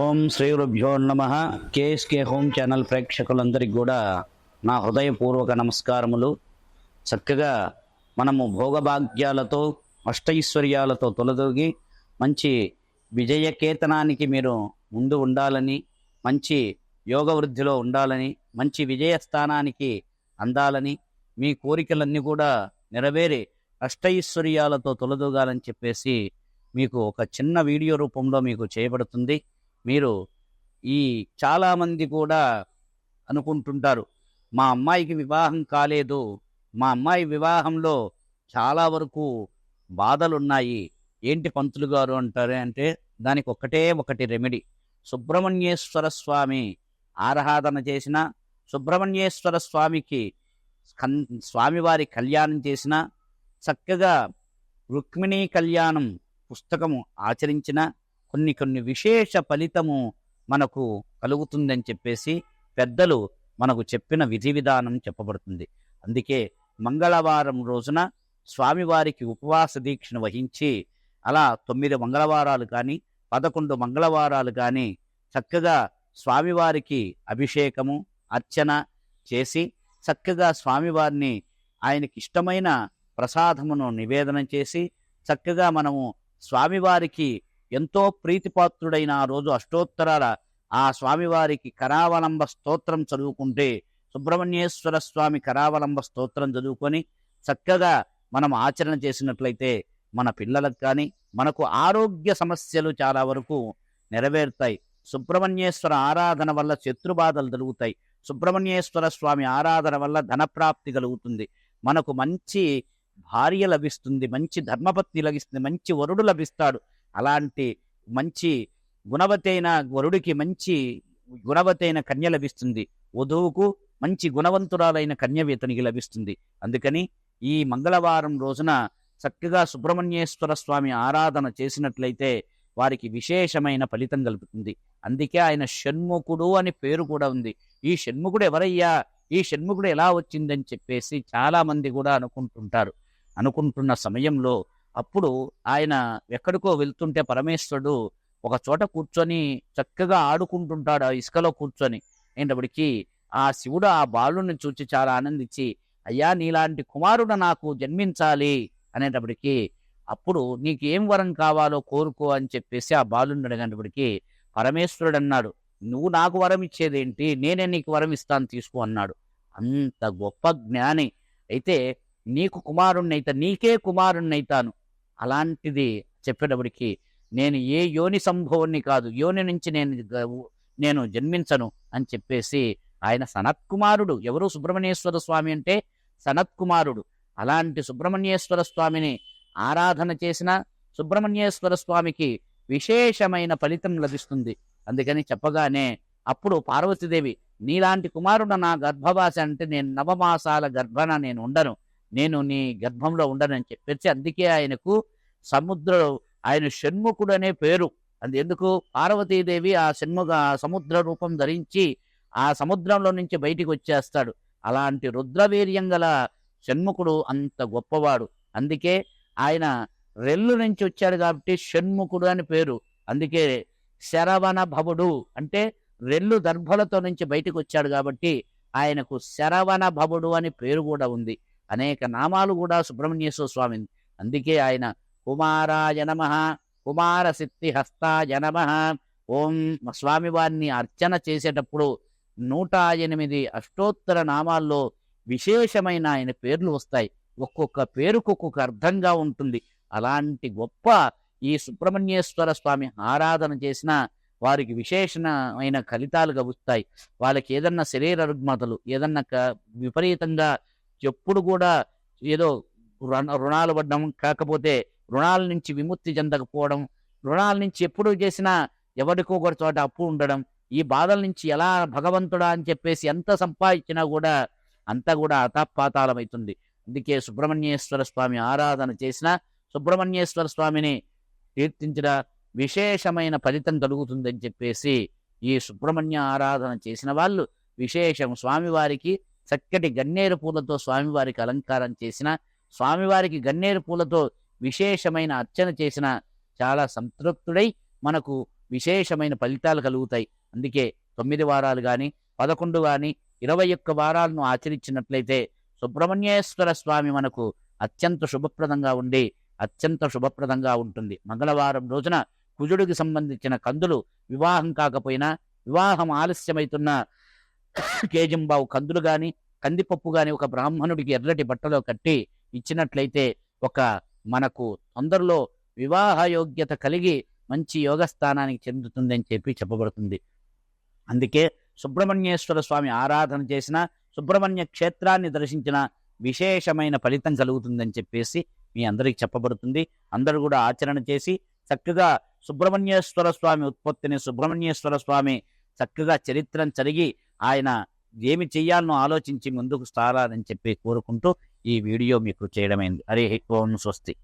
ఓం శ్రీ రుభ్యో నమ. KSK home channel ప్రేక్షకులందరికీ కూడా నా హృదయపూర్వక నమస్కారములు. చక్కగా మనము భోగభాగ్యాలతో అష్టైశ్వర్యాలతో తొలదొగి మంచి విజయకేతనానికి మీరు ముందు ఉండాలని మంచి యోగ వృద్ధిలో ఉండాలని మంచి విజయ స్థానానికి అందాలని మీ కోరికలన్నీ కూడా నెరవేరి అష్టైశ్వర్యాలతో తొలదొగాలని చెప్పేసి మీకు ఒక చిన్న వీడియో రూపంలో మీకు చేయబడుతుంది. మీరు ఈ చాలామంది కూడా అనుకుంటుంటారు మా అమ్మాయికి వివాహం కాలేదు మా అమ్మాయి వివాహంలో చాలా వరకు బాధలున్నాయి ఏంటి పంతులు గారు అంటారు అంటే దానికి ఒకటే ఒకటి రెమెడీ సుబ్రహ్మణ్యేశ్వర స్వామి ఆరాధన చేసిన సుబ్రహ్మణ్యేశ్వర స్వామికి స్వామివారి కళ్యాణం చేసిన చక్కగా రుక్మిణీ కళ్యాణం పుస్తకము ఆచరించిన కొన్ని కొన్ని విశేష ఫలితము మనకు కలుగుతుందని చెప్పేసి పెద్దలు మనకు చెప్పిన విధి విధానం చెప్పబడుతుంది. అందుకే మంగళవారం రోజున స్వామివారికి ఉపవాస దీక్షను వహించి అలా తొమ్మిది మంగళవారాలు కానీ పదకొండు మంగళవారాలు కానీ చక్కగా స్వామివారికి అభిషేకము అర్చన చేసి చక్కగా స్వామివారిని ఆయనకి ఇష్టమైన ప్రసాదమును నివేదన చేసి చక్కగా మనము స్వామివారికి ఎంతో ప్రీతిపాత్రుడైన ఆ రోజు అష్టోత్తరాల ఆ స్వామివారికి కరావలంబ స్తోత్రం చదువుకుంటే సుబ్రహ్మణ్యేశ్వర స్వామి కరావలంబ స్తోత్రం చదువుకొని చక్కగా మనం ఆచరణ చేసినట్లయితే మన పిల్లలకు కానీ మనకు ఆరోగ్య సమస్యలు చాలా వరకు నెరవేరుతాయి. సుబ్రహ్మణ్యేశ్వర ఆరాధన వల్ల శత్రుబాధలు జరుగుతాయి. సుబ్రహ్మణ్యేశ్వర స్వామి ఆరాధన వల్ల ధనప్రాప్తి కలుగుతుంది. మనకు మంచి భార్య లభిస్తుంది మంచి ధర్మపత్ని లభిస్తుంది మంచి వరుడు లభిస్తాడు. అలాంటి మంచి గుణవతైన వరుడికి మంచి గుణవతైన కన్య లభిస్తుంది. వధువుకు మంచి గుణవంతురాలైన కన్య ఇతనికి లభిస్తుంది. అందుకని ఈ మంగళవారం రోజున చక్కగా సుబ్రహ్మణ్యేశ్వర స్వామి ఆరాధన చేసినట్లయితే వారికి విశేషమైన ఫలితం కలుగుతుంది. అందుకే ఆయన షణ్ముఖుడు అని పేరు కూడా ఉంది. ఈ షణ్ముఖుడు ఎవరయ్యా? ఈ షణ్ముఖుడు ఎలా వచ్చిందని చెప్పేసి చాలామంది కూడా అనుకుంటుంటారు. అనుకుంటున్న సమయంలో అప్పుడు ఆయన ఎక్కడికో వెళ్తుంటే పరమేశ్వరుడు ఒక చోట కూర్చొని చక్కగా ఆడుకుంటుంటాడు ఆ ఇసుకలో కూర్చొని. ఏంటప్పటికి ఆ శివుడు ఆ బాలుని చూచి చాలా ఆనందించి అయ్యా నీలాంటి కుమారుడు నాకు జన్మించాలి. అనేటప్పటికి అప్పుడు నీకు ఏం వరం కావాలో కోరుకో అని చెప్పేసి ఆ బాలుని అడిగినప్పటికీ పరమేశ్వరుడు అన్నాడు నువ్వు నాకు వరం ఇచ్చేదేంటి? నేనే నీకు వరం ఇస్తాను తీసుకో అన్నాడు. అంత గొప్ప జ్ఞాని. అయితే నీకు కుమారుణ్ణైతా నీకే కుమారుణ్ణైతాను. అలాంటిది చెప్పేటప్పటికి నేను ఏ యోని సంభవాన్ని కాదు యోని నుంచి నేను నేను జన్మించను అని చెప్పేసి ఆయన సనత్కుమారుడు. ఎవరు సుబ్రహ్మణ్యేశ్వర స్వామి అంటే సనత్కుమారుడు. అలాంటి సుబ్రహ్మణ్యేశ్వర స్వామిని ఆరాధన చేసిన సుబ్రహ్మణ్యేశ్వర స్వామికి విశేషమైన ఫలితం లభిస్తుంది. అందుకని చెప్పగానే అప్పుడు పార్వతీదేవి నీలాంటి కుమారుడు నా గర్భవాస అంటే నేను నవమాసాల గర్భన నేను ఉండను. నేను నీ గర్భంలో ఉండను అని చెప్పేసి అందుకే ఆయనకు సముద్ర ఆయన షణ్ముఖుడు అనే పేరు. అది ఎందుకు? పార్వతీదేవి ఆ షణ్ముఖ సముద్ర రూపం ధరించి ఆ సముద్రంలో నుంచి బయటికి వచ్చేస్తాడు. అలాంటి రుద్రవీర్యం గల షణ్ముఖుడు అంత గొప్పవాడు. అందుకే ఆయన రెల్లు నుంచి వచ్చాడు కాబట్టి షణ్ముఖుడు అని పేరు. అందుకే శరవణ భవుడు అంటే రెల్లు దర్భలతో నుంచి బయటకు వచ్చాడు కాబట్టి ఆయనకు శరవణ భవుడు అని పేరు కూడా ఉంది. అనేక నామాలు కూడా సుబ్రహ్మణ్యేశ్వర స్వామి అందుకే ఆయన కుమారాయ నమ. కుమార శక్తి హస్తాయ నమ. ఓం స్వామివారిని అర్చన చేసేటప్పుడు నూట ఎనిమిది అష్టోత్తర నామాల్లో విశేషమైన ఆయన పేర్లు వస్తాయి. ఒక్కొక్క పేరుకు ఒక్కొక్క అర్థంగా ఉంటుంది. అలాంటి గొప్ప ఈ సుబ్రహ్మణ్యేశ్వర స్వామి ఆరాధన చేసిన వారికి విశేషమైన ఫలితాలు కలుగుతాయి. వాళ్ళకి ఏదన్నా శరీర రుగ్మతలు ఏదన్నా క- విపరీతంగా ఎప్పుడు కూడా ఏదో రుణ- రుణాలు పడ్డం కాకపోతే రుణాల నుంచి విముక్తి చెందకపోవడం రుణాల నుంచి ఎప్పుడు చేసినా ఎవరికో ఒక చోట అప్పు ఉండడం ఈ బాధల నుంచి ఎలా భగవంతుడా అని చెప్పేసి ఎంత సంపాదించినా కూడా అంతా కూడా అతపాతాళమవుతుంది అందుకే సుబ్రహ్మణ్యేశ్వర స్వామి ఆరాధన చేసిన సుబ్రహ్మణ్యేశ్వర స్వామిని కీర్తించిన విశేషమైన ఫలితం కలుగుతుందని చెప్పేసి ఈ సుబ్రహ్మణ్య ఆరాధన చేసిన వాళ్ళు విశేషం స్వామివారికి చక్కటి గన్నేరు పూలతో స్వామివారికి అలంకారం చేసిన స్వామివారికి గన్నేరు పూలతో విశేషమైన అర్చన చేసిన చాలా సంతృప్తుడై మనకు విశేషమైన ఫలితాలు కలుగుతాయి. అందుకే తొమ్మిది వారాలు కానీ పదకొండు కానీ ఇరవై ఒక్క వారాలను ఆచరించినట్లయితే సుబ్రహ్మణ్యేశ్వర స్వామి మనకు అత్యంత శుభప్రదంగా ఉండి అత్యంత శుభప్రదంగా ఉంటుంది. మంగళవారం రోజున కుజుడికి సంబంధించిన కందులు వివాహం కాకపోయినా వివాహం ఆలస్యమవుతున్న కేజింబావు కందులు కానీ కందిపప్పు కానీ ఒక బ్రాహ్మణుడికి ఎర్రటి బట్టలో కట్టి ఇచ్చినట్లయితే ఒక మనకు తొందరలో వివాహ యోగ్యత కలిగి మంచి యోగస్థానానికి చెందుతుందని చెప్పి చెప్పబడుతుంది. అందుకే సుబ్రహ్మణ్యేశ్వర స్వామి ఆరాధన చేసిన సుబ్రహ్మణ్య క్షేత్రాన్ని దర్శించిన విశేషమైన ఫలితం కలుగుతుందని చెప్పేసి మీ అందరికి చెప్పబడుతుంది. అందరూ కూడా ఆచరణ చేసి చక్కగా సుబ్రహ్మణ్యేశ్వర స్వామి ఉత్పత్తిని సుబ్రహ్మణ్యేశ్వర స్వామి చక్కగా చరిత్రను చరిగి ఆయన ఏమి చెయ్యాలనో ఆలోచించి ముందుకు సారాలని చెప్పి కోరుకుంటూ ఈ వీడియో మీకు చేయడమైంది. హరి ఓం స్వస్తి.